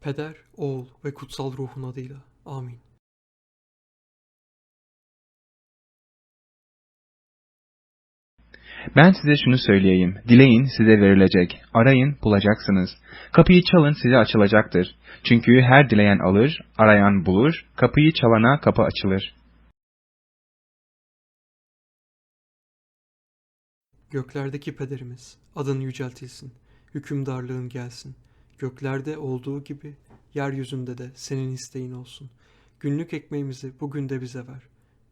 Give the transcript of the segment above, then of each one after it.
Peder, Oğul ve Kutsal Ruhun adıyla. Amin. Ben size şunu söyleyeyim. Dileyin size verilecek. Arayın bulacaksınız. Kapıyı çalın size açılacaktır. Çünkü her dileyen alır, arayan bulur, kapıyı çalana kapı açılır. Göklerdeki pederimiz, adın yüceltilsin, hükümdarlığın gelsin. Göklerde olduğu gibi yeryüzünde de senin isteğin olsun. Günlük ekmeğimizi bugün de bize ver.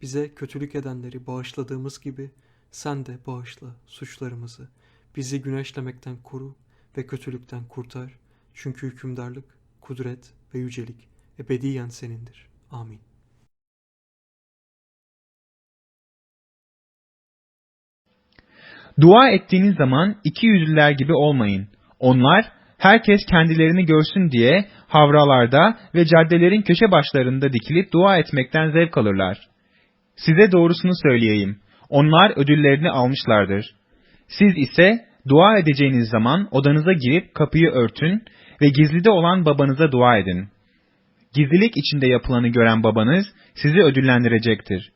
Bize kötülük edenleri bağışladığımız gibi sen de bağışla suçlarımızı. Bizi güneşlemekten koru ve kötülükten kurtar. Çünkü hükümdarlık, kudret ve yücelik ebediyen senindir. Amin. Dua ettiğiniz zaman iki yüzlüler gibi olmayın. Onlar herkes kendilerini görsün diye havralarda ve caddelerin köşe başlarında dikilip dua etmekten zevk alırlar. Size doğrusunu söyleyeyim. Onlar ödüllerini almışlardır. Siz ise dua edeceğiniz zaman odanıza girip kapıyı örtün ve gizlide olan babanıza dua edin. Gizlilik içinde yapılanı gören babanız sizi ödüllendirecektir.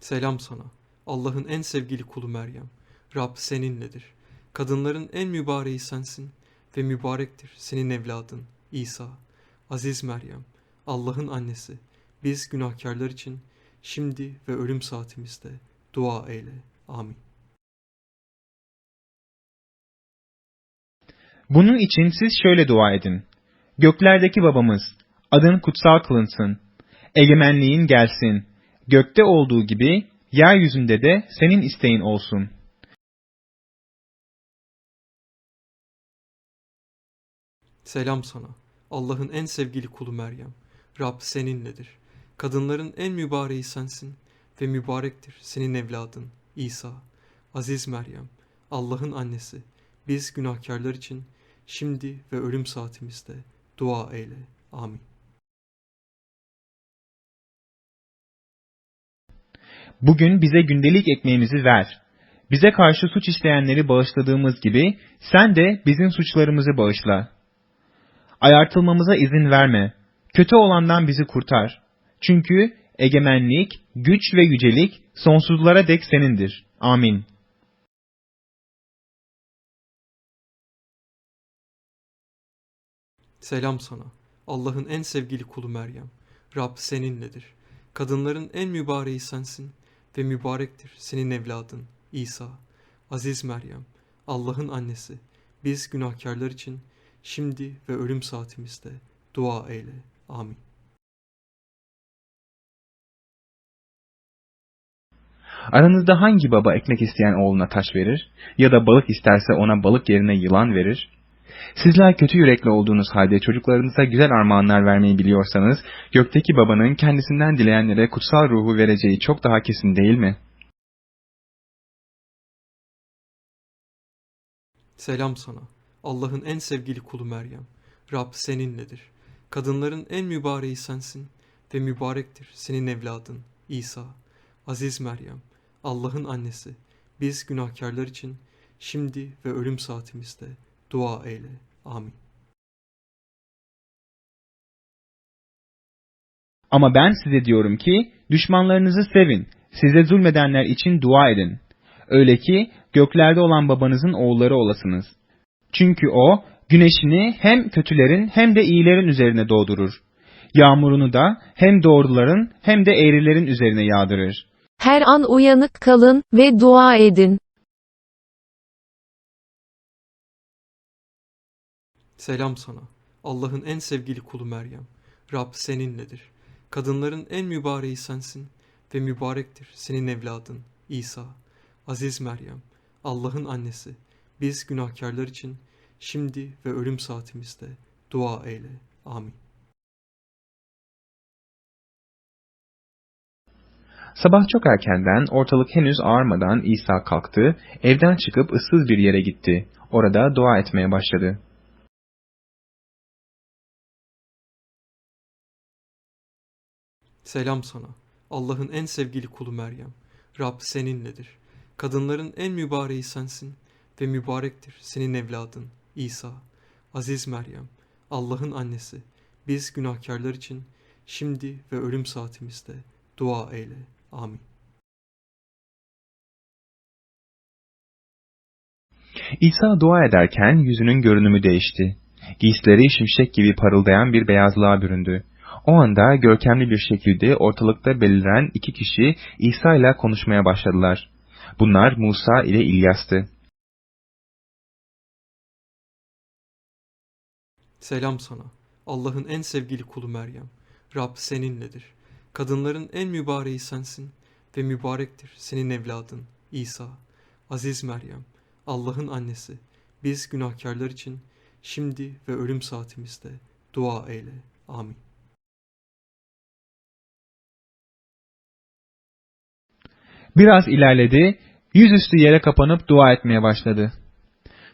Selam sana. Allah'ın en sevgili kulu Meryem. Rab seninledir. Kadınların en mübareği sensin ve mübarektir senin evladın İsa. Aziz Meryem, Allah'ın annesi. Biz günahkarlar için şimdi ve ölüm saatimizde dua eyle. Amin. Bunun için siz şöyle dua edin. Göklerdeki babamız, adın kutsal kılınsın. Egemenliğin gelsin. Gökte olduğu gibi yeryüzünde de senin isteğin olsun. Selam sana. Allah'ın en sevgili kulu Meryem. Rab seninledir. Kadınların en mübareği sensin ve mübarektir senin evladın İsa. Aziz Meryem, Allah'ın annesi. Biz günahkarlar için şimdi ve ölüm saatimizde dua eyle. Amin. Bugün bize gündelik ekmeğimizi ver. Bize karşı suç işleyenleri bağışladığımız gibi sen de bizim suçlarımızı bağışla. Ayartılmamıza izin verme. Kötü olandan bizi kurtar. Çünkü egemenlik, güç ve yücelik sonsuzlara dek senindir. Amin. Selam sana. Allah'ın en sevgili kulu Meryem. Rab seninledir. Kadınların en mübareği sensin ve mübarektir senin evladın İsa. Aziz Meryem, Allah'ın annesi. Biz günahkarlar için şimdi ve ölüm saatimizde dua eyle. Amin. Aranızda hangi baba ekmek isteyen oğluna taş verir ya da balık isterse ona balık yerine yılan verir? Sizler kötü yürekli olduğunuz halde çocuklarınıza güzel armağanlar vermeyi biliyorsanız, gökteki babanın kendisinden dileyenlere kutsal ruhu vereceği çok daha kesin değil mi? Selam sana. Allah'ın en sevgili kulu Meryem. Rab seninledir. Kadınların en mübareği sensin ve mübarektir senin evladın İsa. Aziz Meryem, Allah'ın annesi. Biz günahkarlar için şimdi ve ölüm saatimizde dua eyle. Amin. Ama ben size diyorum ki, düşmanlarınızı sevin, size zulmedenler için dua edin. Öyle ki, göklerde olan babanızın oğulları olasınız. Çünkü o, güneşini hem kötülerin hem de iyilerin üzerine doğdurur. Yağmurunu da hem doğruların hem de eğrilerin üzerine yağdırır. Her an uyanık kalın ve dua edin. Selam sana. Allah'ın en sevgili kulu Meryem. Rab seninledir. Kadınların en mübareği sensin ve mübarektir senin evladın İsa. Aziz Meryem, Allah'ın annesi. Biz günahkarlar için şimdi ve ölüm saatimizde dua eyle. Amin. Sabah çok erkenden, ortalık henüz ağarmadan İsa kalktı, evden çıkıp ıssız bir yere gitti. Orada dua etmeye başladı. Selam sana. Allah'ın en sevgili kulu Meryem. Rab seninledir. Kadınların en mübareği sensin ve mübarektir senin evladın İsa. Aziz Meryem, Allah'ın annesi, biz günahkarlar için şimdi ve ölüm saatimizde dua eyle. Amin. İsa dua ederken yüzünün görünümü değişti. Giysileri şimşek gibi parıldayan bir beyazlığa büründü. O anda görkemli bir şekilde ortalıkta beliren iki kişi İsa ile konuşmaya başladılar. Bunlar Musa ile İlyas'tı. Selam sana. Allah'ın en sevgili kulu Meryem. Rab seninledir. Kadınların en mübareği sensin ve mübarektir senin evladın İsa. Aziz Meryem, Allah'ın annesi, biz günahkarlar için şimdi ve ölüm saatimizde dua eyle. Amin. Biraz ilerledi, yüzüstü yere kapanıp dua etmeye başladı.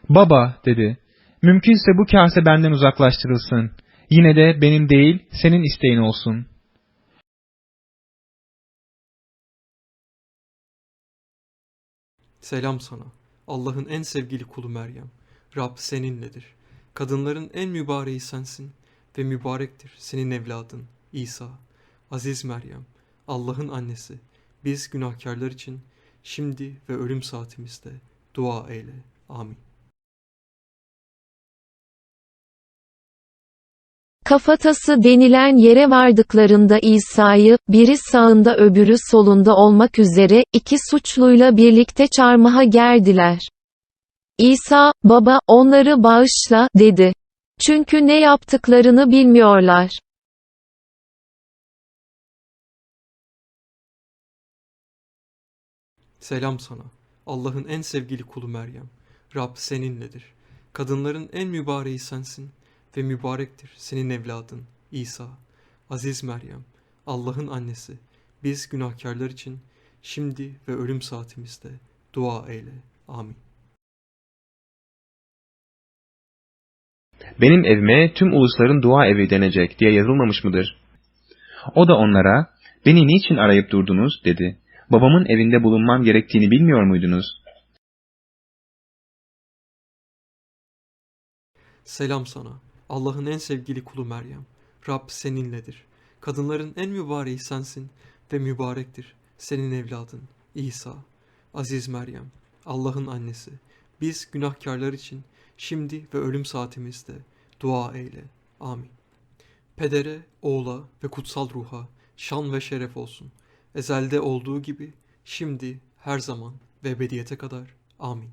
Baba dedi, mümkünse bu kase benden uzaklaştırılsın. Yine de benim değil, senin isteğin olsun. Selam sana. Allah'ın en sevgili kulu Meryem. Rab seninledir. Kadınların en mübareği sensin ve mübarektir senin evladın İsa. Aziz Meryem, Allah'ın annesi, biz günahkarlar için şimdi ve ölüm saatimizde dua eyle. Amin. Kafatası denilen yere vardıklarında İsa'yı, biri sağında öbürü solunda olmak üzere, iki suçluyla birlikte çarmıha gerdiler. İsa, baba, onları bağışla, dedi. Çünkü ne yaptıklarını bilmiyorlar. Selam sana. Allah'ın en sevgili kulu Meryem. Rab seninledir. Kadınların en mübareği sensin ve mübarektir senin evladın İsa. Aziz Meryem, Allah'ın annesi, biz günahkarlar için şimdi ve ölüm saatimizde dua eyle. Amin. Benim evime tüm ulusların dua evi denecek diye yazılmamış mıdır? O da onlara, beni niçin arayıp durdunuz dedi. Babamın evinde bulunmam gerektiğini bilmiyor muydunuz? Selam sana. Allah'ın en sevgili kulu Meryem. Rab seninledir. Kadınların en mübareği sensin ve mübarektir senin evladın İsa. Aziz Meryem, Allah'ın annesi. Biz günahkarlar için şimdi ve ölüm saatimizde dua eyle. Amin. Pedere, oğula ve kutsal ruha şan ve şeref olsun. Ezelde olduğu gibi şimdi, her zaman ve ebediyete kadar. Amin.